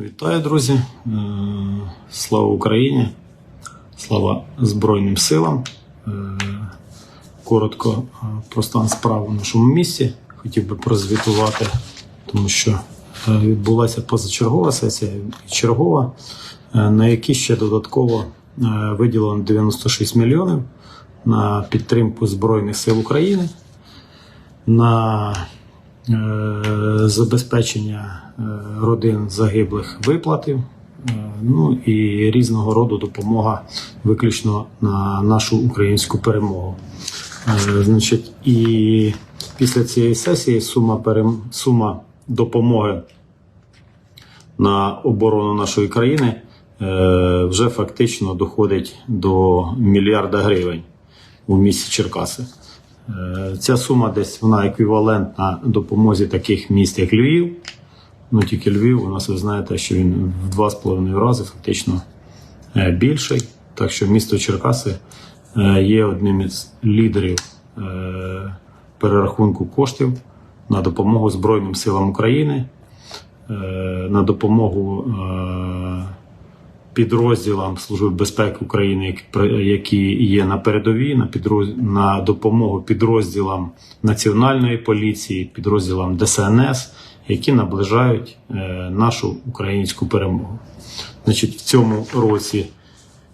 Вітаю, друзі! Е, Слава Україні! Слава Збройним силам! Е, Коротко е, про стан справ у нашому місті. Хотів би прозвітувати, тому що відбулася позачергова сесія чергова, на якій ще додатково виділено 96 мільйонів на підтримку Збройних сил України. на забезпечення е, родин загиблих виплатів, е, ну і різного роду допомога виключно на нашу українську перемогу. Е, Значить, і після цієї сесії сума, перем... сума допомоги на оборону нашої країни е, вже фактично доходить до мільярда гривень у місті Черкаси. Е, Ця сума десь вона еквівалентна допомозі таких міст, як Львів. Ну тільки Львів, у нас ви знаєте, що він в два з половиною рази фактично е, більший. Так що місто Черкаси е, є одним із лідерів перерахунку коштів на допомогу Збройним силам України, на допомогу підрозділам Служби безпеки України, які є на передовій, на підроз... на допомогу підрозділам Національної поліції, підрозділам ДСНС, які наближають е, нашу українську перемогу. Значить, в цьому році,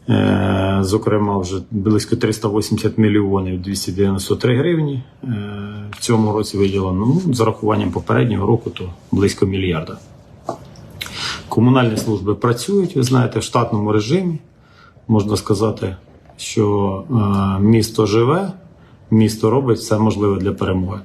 е, зокрема, вже близько 380 мільйонів 293 гривні. Е, в цьому році виділено ну, з урахуванням попереднього року, то близько мільярда. Комунальні служби працюють, ви знаєте, в штатному режимі. Можна сказати, що е, місто живе, місто робить все можливе для перемоги.